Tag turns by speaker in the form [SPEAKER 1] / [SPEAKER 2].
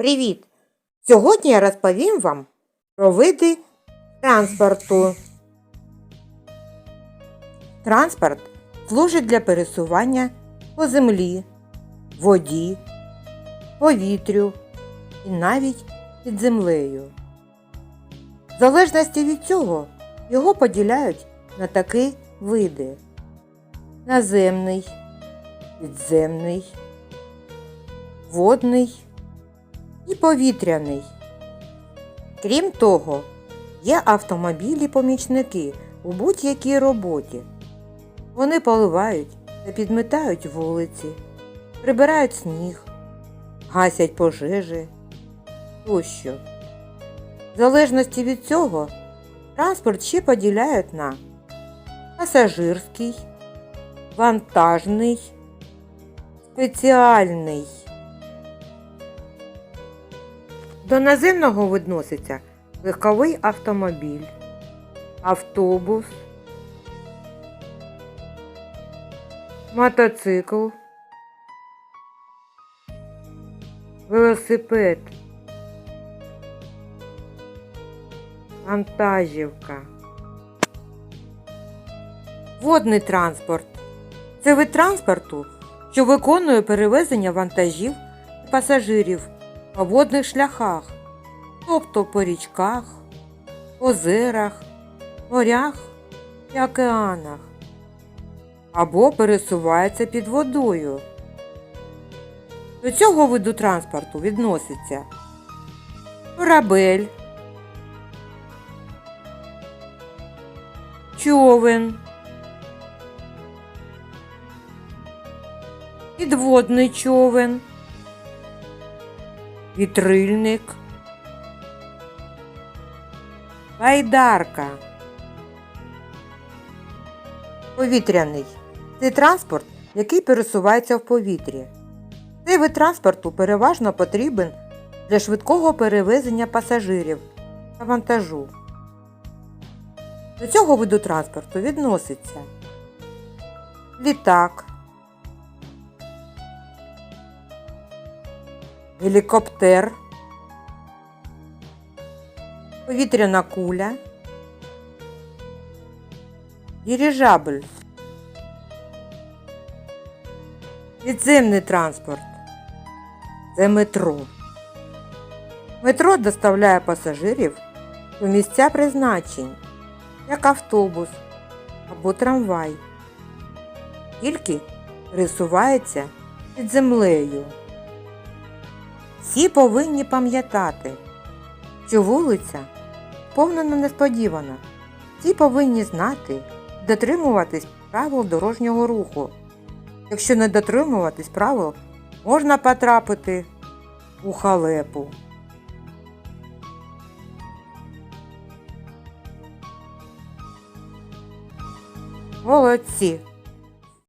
[SPEAKER 1] Привіт! Сьогодні я розповім вам про види транспорту. Транспорт служить для пересування по землі, воді, повітрю і навіть під землею. В залежності від цього його поділяють на такі види: наземний, підземний, водний і повітряний. Крім того, є автомобілі-помічники у будь-якій роботі. Вони поливають та підметають вулиці, прибирають сніг, гасять пожежі тощо. В залежності від цього транспорт ще поділяють на пасажирський, вантажний, спеціальний. До наземного відноситься легковий автомобіль, автобус, мотоцикл, велосипед, вантажівка. Водний транспорт це вид транспорту, що виконує перевезення вантажів і пасажирів по водних шляхах, тобто по річках, озерах, морях і океанах, або пересувається під водою. До цього виду транспорту відноситься корабель, човен, підводний човен вітрильник, байдарка. Повітряний це транспорт, який пересувається в повітрі. Цей вид транспорту переважно потрібен для швидкого перевезення пасажирів та вантажу. До цього виду транспорту відноситься літак, гелікоптер, повітряна куля, дирижабль, підземний транспорт. Це метро. Метро доставляє пасажирів у місця призначень, як автобус або трамвай. Тільки пересувається під землею. Всі повинні пам'ятати, що вулиця повнена несподівана. Всі повинні знати дотримуватись правил дорожнього руху. Якщо не дотримуватись правил, можна потрапити у халепу. Молодці!